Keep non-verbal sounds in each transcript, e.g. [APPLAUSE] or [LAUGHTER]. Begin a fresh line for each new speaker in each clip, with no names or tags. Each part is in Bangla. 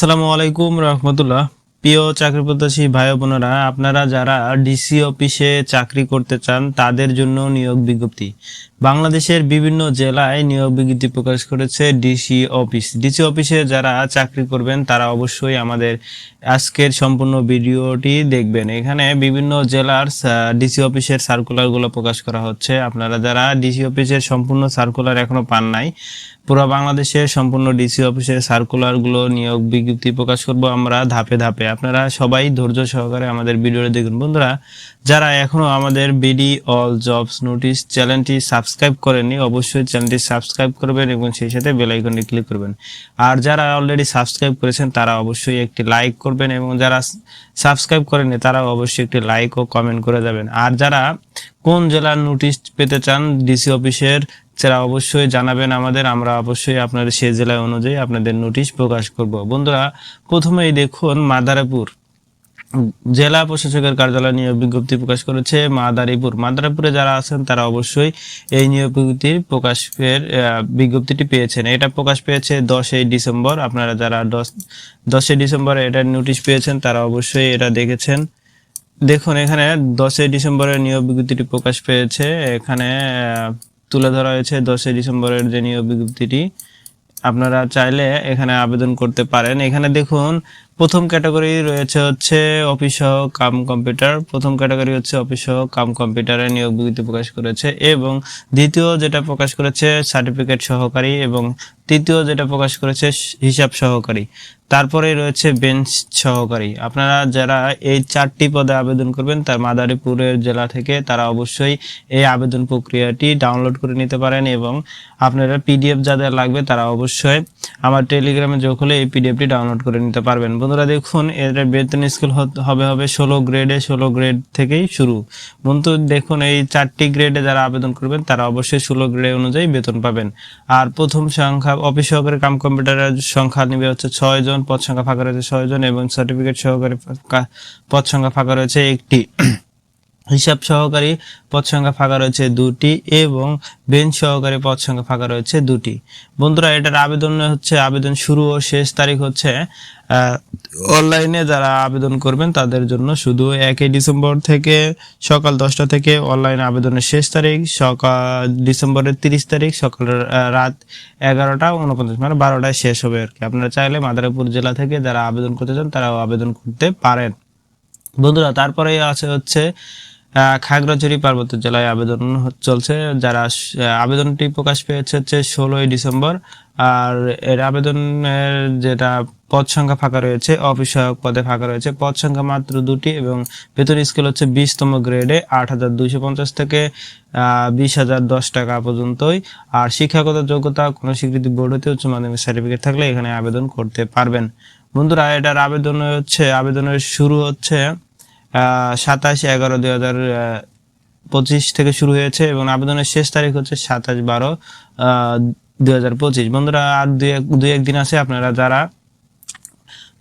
আসসালামু আলাইকুম রহমতুল্লাহ। প্রিয় চাকরি প্রত্যাশী ভাই বোনেরা, আপনারা যারা ডিসি অফিসে চাকরি করতে চান, তাদের জন্য নিয়োগ বিজ্ঞপ্তি। বাংলাদেশের বিভিন্ন জেলায় নিয়োগ বিজ্ঞপ্তি প্রকাশ করেছে ডিসি অফিস। ডিসি অফিসে যারা চাকরি করবেন, তারা অবশ্যই আমাদের আজকের সম্পূর্ণ ভিডিওটি দেখবেন। এখানে বিভিন্ন জেলার ডিসি অফিসের সার্কুলারগুলো প্রকাশ করা হচ্ছে। আপনারা যারা ডিসি অফিসের সম্পূর্ণ সার্কুলার এখনও পান নাই, পুরো বাংলাদেশের সম্পূর্ণ ডিসি অফিসের সার্কুলারগুলো নিয়োগ বিজ্ঞপ্তি প্রকাশ করব আমরা ধাপে ধাপে। আপনারা সবাই ধৈর্য সহকারে আমাদের ভিডিওটি দেখুন। বন্ধুরা, যারা এখনও আমাদের বিডি অল জবস নোটিশ চ্যানেলটি সাবস্ক্রাইব করেননি, অবশ্যই চ্যানেলটি সাবস্ক্রাইব করবেন এবং সেই সাথে বেল আইকনটি ক্লিক করবেন। আর যারা অলরেডি সাবস্ক্রাইব করেছেন, তারা অবশ্যই একটি লাইক করবেন এবং যারা সাবস্ক্রাইব করেননি তারা অবশ্যই একটি লাইক ও কমেন্ট করে যাবেন। আর যারা কোন জেলার নোটিশ পেতে চান ডিসি অফিসের সেটা অবশ্যই জানাবেন আমাদের, আমরা অবশ্যই আপনাদের সেই জেলায় অনুযায়ী আপনাদের নোটিশ প্রকাশ করব। বন্ধুরা, প্রথমেই দেখুন মাদারীপুর। জেলা প্রশাসকের কার্যালয় নিয়োগ বিজ্ঞপ্তি প্রকাশ করেছে মাদারীপুর। মাদারীপুরে যারা আছেন, তারা অবশ্যই এই নিয়োগ বিজ্ঞপ্তির প্রকাশের বিজ্ঞপ্তিটি পেয়েছেন। এটা প্রকাশ পেয়েছে দশই ডিসেম্বর। আপনারা যারা দশ, দশই ডিসেম্বরে এটা নোটিশ পেয়েছেন, তারা অবশ্যই এটা দেখেছেন। দেখুন, এখানে দশই ডিসেম্বরের নিয়োগ বিজ্ঞপ্তিটি প্রকাশ পেয়েছে। এখানে তুলে ধরা হয়েছে দশই ডিসেম্বরের যে নিয়োগ বিজ্ঞপ্তিটি। আপনারা চাইলে এখানে আবেদন করতে পারেন। এখানে দেখুন প্রথম ক্যাটাগরি রয়েছে হচ্ছে অফিস কাম কম্পিউটার প্রথম ক্যাটাগরি হচ্ছে অফিস কাম কম্পিউটারে নিয়োগ বিজ্ঞপ্তি প্রকাশ করেছে এবং দ্বিতীয় যেটা প্রকাশ করেছে সার্টিফিকেট সহকারী এবং তৃতীয় যেটা প্রকাশ করেছে হিসাব সহকারী। তারপরে রয়েছে বেঞ্চ সহকারী। আপনারা যারা এই চারটি পদে আবেদন করবেন, তার মাদারীপুরের জেলা থেকে তারা অবশ্যই এই আবেদন প্রক্রিয়াটি ডাউনলোড করে নিতে পারেন এবং আপনারা পিডিএফ যাদের লাগবে তারা অবশ্যই আমার টেলিগ্রামে যোগ হলে এই পিডিএফটি ডাউনলোড করে নিতে পারবেন। বন্ধুরা দেখুন, এর বেতন স্কেল হবে হবে ষোলো গ্রেডে ষোলো গ্রেড থেকেই শুরু। বন্ধু, দেখুন, এই চারটি গ্রেডে যারা আবেদন করবেন, তারা অবশ্যই ষোলো গ্রেড অনুযায়ী বেতন পাবেন। আর প্রথম সংখ্যা, অফিস সহকারে কাম কম্পিউটারের সংখ্যা নিবে হচ্ছে ছয় জন, পদ সংখ্যা ফাঁকা রয়েছে ছয় জন এবং সার্টিফিকেট সহকারে পদ সংখ্যা ফাঁকা রয়েছে একটি। হিসাব সহকারী পদ সংখ্যা ফাঁকা রয়েছে দুটি এবং বেঞ্চ সহকারী পদ সংখ্যা ফাঁকা রয়েছে দুটি। বন্ধুরা, এটার আবেদন হচ্ছে, আবেদন শুরু ও শেষ তারিখ হচ্ছে অনলাইনে যারা আবেদন করবেন তাদের জন্য শুধু একই ডিসেম্বর থেকে সকাল দশটা থেকে অনলাইন আবেদনের শেষ তারিখ, সকাল ডিসেম্বরের তিরিশ তারিখ, সকাল রাত এগারোটা উনপঞ্চাশ মানে বারোটায় শেষ হবে আর কি। আপনারা চাইলে মাদারীপুর জেলা থেকে যারা আবেদন করতে চান তারাও আবেদন করতে পারেন। বন্ধুরা তারপরে আছে হচ্ছে খাগড়াছড়ি পার্বত্য জেলায় আবেদন চলছে, যারা আবেদনটি প্রকাশ পেয়েছে হচ্ছে ষোলোই ডিসেম্বর। আর এর আবেদনের যেটা পদ সংখ্যা ফাঁকা রয়েছে অফিস সহায়ক পদে ফাঁকা রয়েছে, পদ সংখ্যা মাত্র দুটি এবং বেতন স্কেল হচ্ছে বিশতম গ্রেডে আট হাজার দুইশো পঞ্চাশ থেকে বিশ হাজার দশ টাকা পর্যন্তই। আর শিক্ষাগত যোগ্যতা, কোনো স্বীকৃতি বোর্ড হতে উচ্চ মাধ্যমিক সার্টিফিকেট থাকলে এখানে আবেদন করতে পারবেন। বন্ধুরা, এটার আবেদন হচ্ছে, আবেদনের শুরু হচ্ছে সাতাশ এগারো দুই হাজার পঁচিশ থেকে শুরু হয়েছে এবং আবেদনের শেষ তারিখ হচ্ছে সাতাশ বারো দুই হাজার পঁচিশ। বন্ধুরা, আর দুই এক দুই একদিন আছে, আপনারা যারা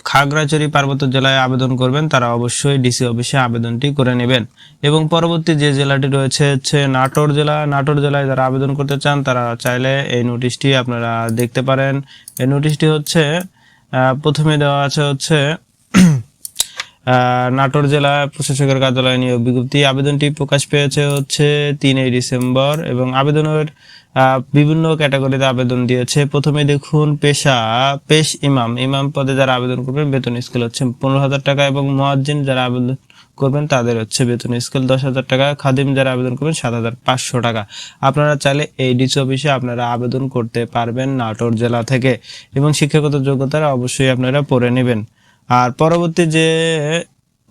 খাগড়াছড়ি পার্বত্য জেলায় আবেদন করবেন, তারা অবশ্যই ডিসি অফিসে আবেদনটি করে নেবেন। এবং পরবর্তী যে জেলাটি রয়েছে, হচ্ছে নাটোর জেলা। নাটোর জেলায় যারা আবেদন করতে চান, তারা চাইলে এই নোটিশটি আপনারা দেখতে পারেন। এই নোটিশটি হচ্ছে প্রথমে দেওয়া আছে হচ্ছে নাটোর জেলা প্রশাসকের কার্যালয় নিয়োগ বিজ্ঞপ্তি। আবেদনটি প্রকাশ পেয়েছে হচ্ছে তিনই ডিসেম্বর এবং আবেদনের বিভিন্ন ক্যাটাগরিতে আবেদন দিয়েছে। প্রথমে দেখুন, পেশা, পেশ ইমাম। ইমাম পদে যারা আবেদন করবেন, বেতন স্কেল হচ্ছে পনেরো হাজার টাকা এবং মুয়াজ্জিন যারা আবেদন করবেন, তাদের হচ্ছে বেতন স্কেল দশ হাজার টাকা। খাদিম যারা আবেদন করবেন, সাত হাজার পাঁচশো টাকা। আপনারা চাইলে এই ডিসি অফিসে আপনারা আবেদন করতে পারবেন নাটোর জেলা থেকে। এবং শিক্ষাগত যোগ্যতারা অবশ্যই আপনারা পড়ে নেবেন। আর পরবর্তী যে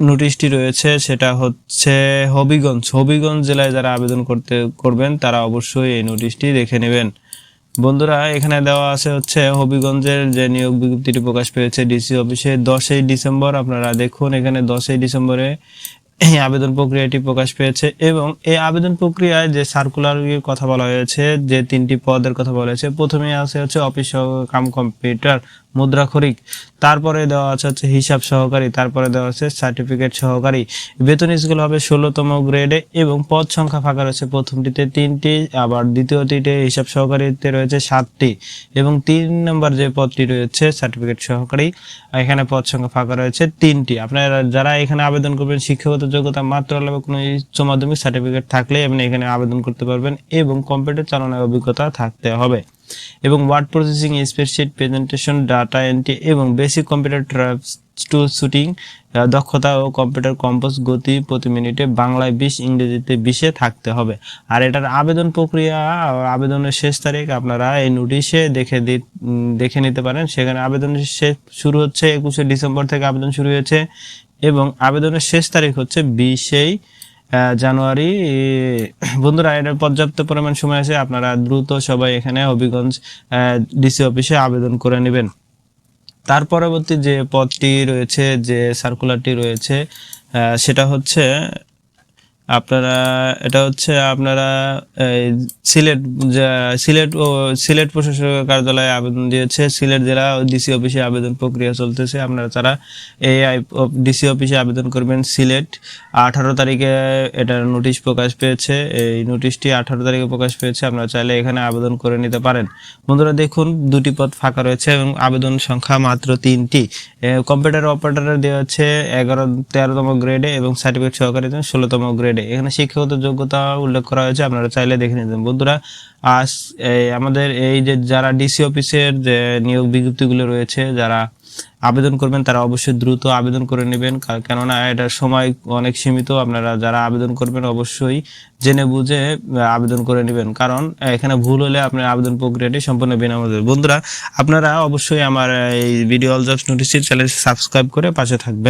নোটিশটি রয়েছে, সেটা হচ্ছে হবিগঞ্জ। হবিগঞ্জ জেলায় যারা আবেদন করতে, করবেন, তারা অবশ্যই এই নোটিশটি দেখে নেবেন। বন্ধুরা, এখানে দেওয়া আছে হচ্ছে হবিগঞ্জের যে নিয়োগ বিজ্ঞপ্তিটি প্রকাশ পেয়েছে ডিসি অফিসে দশই ডিসেম্বর, আপনারা দেখুন এখানে দশই ডিসেম্বরে এই আবেদন প্রক্রিয়াটি প্রকাশ পেয়েছে এবং এই আবেদন প্রক্রিয়ায় যে সার্কুলার কথা বলা হয়েছে, যে তিনটি পদের কথা বলা হয়েছে প্রথমে আছে হচ্ছে অফিস কাম কম্পিউটার মুদ্রাক্ষরিক। তারপরে দেওয়া আছে হচ্ছে হিসাব সহকারী, তারপরে দেওয়া আছে সার্টিফিকেট সহকারী। বেতন স্কেল হবে ষোলোতম গ্রেডে এবং পদ সংখ্যা ফাঁকা রয়েছে প্রথমটিতে তিনটি, আবার দ্বিতীয়টিতে হিসাব সহকারীতে রয়েছে সাতটি এবং তিন নম্বর যে পদটি রয়েছে সার্টিফিকেট সহকারী, এখানে পদ সংখ্যা ফাঁকা রয়েছে তিনটি। আপনারা যারা এখানে আবেদন করবেন, শিক্ষাগত যোগ্যতা মাত্র আলাদা কোনো উচ্চ মাধ্যমিক সার্টিফিকেট থাকলে আপনি এখানে আবেদন করতে পারবেন এবং কম্পিউটার চালানোর অভিজ্ঞতা থাকতে হবে। এবং word processing spreadsheet presentation data entry এবং বেসিক কম্পিউটার টুল শুটিং দক্ষতা ও কম্পিউটার কম্পোজ গতি প্রতি মিনিটে বাংলায় বিশ, ইংরেজিতে বিশে থাকতে হবে। আর এটার আবেদন প্রক্রিয়া, আবেদনের শেষ তারিখ আপনারা এই নোটিশে দেখে দেখে নিতে পারেন। সেখানে আবেদনের শেষ, শুরু হচ্ছে একুশে ডিসেম্বর থেকে আবেদন শুরু হয়েছে এবং আবেদনের শেষ তারিখ হচ্ছে বিশেই জানুয়ারি, [CLEARS THROAT] বন্ধুরা, এর পর্যাপ্ত পরিমাণ সময় আছে, আপনারা দ্রুত সবাই এখানে হবিগঞ্জ ডিসি অফিসে আবেদন করে নেবেন। তার পরবর্তী যে পদটি রয়েছে, যে সার্কুলারটি রয়েছে সেটা হচ্ছে আপনারা, এটা হচ্ছে আপনারা সিলেট সিলেট ও, সিলেট প্রশাসকের কার্যালয়ে আবেদন দিয়েছে। সিলেট জেলা ডিসি অফিসে আবেদন প্রক্রিয়া চলতেছে। আপনারা যারা এই ডিসি অফিসে আবেদন করবেন, সিলেট, আঠারো তারিখে এটার নোটিশ প্রকাশ পেয়েছে। এই নোটিশটি আঠারো তারিখে প্রকাশ পেয়েছে। আপনারা চাইলে এখানে আবেদন করে নিতে পারেন। বন্ধুরা, দেখুন, দুটি পদ ফাঁকা রয়েছে এবং আবেদন সংখ্যা মাত্র তিনটি। কম্পিউটার অপারেটরের দেওয়া হচ্ছে এগারো তেরোতম গ্রেডে এবং সার্টিফিকেট সহকারী ষোলোতম গ্রেডে। এখানে শিক্ষাগত যোগ্যতা উল্লেখ করা হয়েছে, আপনারা চাইলে দেখে নিতেন বন্ধুরা, আজ আমাদের এই যে যারা ডিসি অফিসের যে নিয়োগ বিজ্ঞপ্তিগুলো রয়েছে, যারা আবেদন করবেন, তারা অবশ্যই দ্রুত আবেদন করে নেবেন। কেননা এটার সময় অনেক সীমিত, আপনারা যারা আবেদন করবেন অবশ্যই জেনে বুঝে আবেদন করে নেবেন। কারণ এখানে ভুল হলে আপনার আবেদন প্রক্রিয়াটি সম্পূর্ণ বিনামূল্যে। বন্ধুরা, আপনারা অবশ্যই আমার এই video all jobs notice channel subscribe করে পাশে থাকবেন।